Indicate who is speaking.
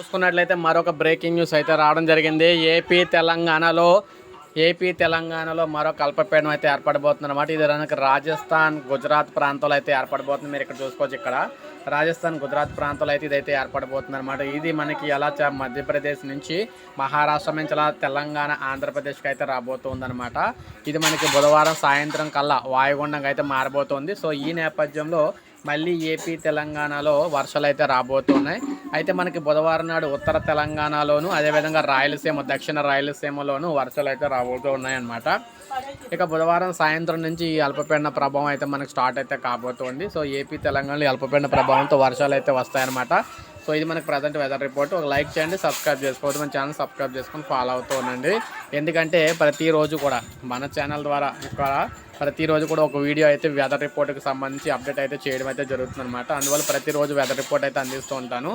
Speaker 1: చూసుకున్నట్లయితే మరొక breaking news అయితే రావడం జరిగింది. ఏపీ తెలంగాణలో ఏపీ తెలంగాణలో మరొక కల్పపీఠం అయితే ఏర్పడబోతుంది అనమాట ఇది కనుక రాజస్థాన్ గుజరాత్ ప్రాంతాలు అయితే ఏర్పడబోతుంది. మీరు ఇక్కడ చూసుకోవచ్చు ఇక్కడ. రాజస్థాన్ గుజరాత్ ప్రాంతాలు అయితే ఇదైతే ఏర్పడబోతుంది అనమాట ఇది మనకి ఎలా మధ్యప్రదేశ్ నుంచి మహారాష్ట్ర నుంచి అలా తెలంగాణ ఆంధ్రప్రదేశ్కి అయితే రాబోతుందనమాట ఇది మనకి బుధవారం సాయంత్రం కల్లా వాయుగుండంగా అయితే మారబోతోంది. సో ఈ నేపథ్యంలో మళ్ళీ ఏపీ తెలంగాణలో వర్షాలు అయితే రాబోతున్నాయి. అయితే మనకి బుధవారం నాడు ఉత్తర తెలంగాణలోను అదేవిధంగా రాయలసీమ దక్షిణ రాయలసీమలోను వర్షాలు అయితే రాబోతూ ఉన్నాయన్నమాట. ఇక బుధవారం సాయంత్రం నుంచి ఈ అల్పపీడన ప్రభావం అయితే మనకు స్టార్ట్ అయితే కాబోతుంది. సో ఏపీ తెలంగాణలో ఈ అల్పపీడన ప్రభావంతో వర్షాలు అయితే వస్తాయన్నమాట. సో ఇది మనకు ప్రజెంట్ వెదర్ రిపోర్ట్. ఒక లైక్ చేయండి సబ్స్క్రైబ్ చేసుకోవద్దు మన ఛానల్ సబ్స్క్రైబ్ చేసుకొని ఫాలో అవుతూ ఉండండి. ఎందుకంటే ప్రతిరోజు కూడా మన ఛానల్ ద్వారా ఇక్కడ ప్రతిరోజు కూడా ఒక వీడియో అయితే వెదర్ రిపోర్ట్కి సంబంధించి అప్డేట్ అయితే చేయడం అయితే జరుగుతుంది అనమాట అందువల్ల ప్రతిరోజు వెదర్ రిపోర్ట్ అయితే అందిస్తూ ఉంటాను.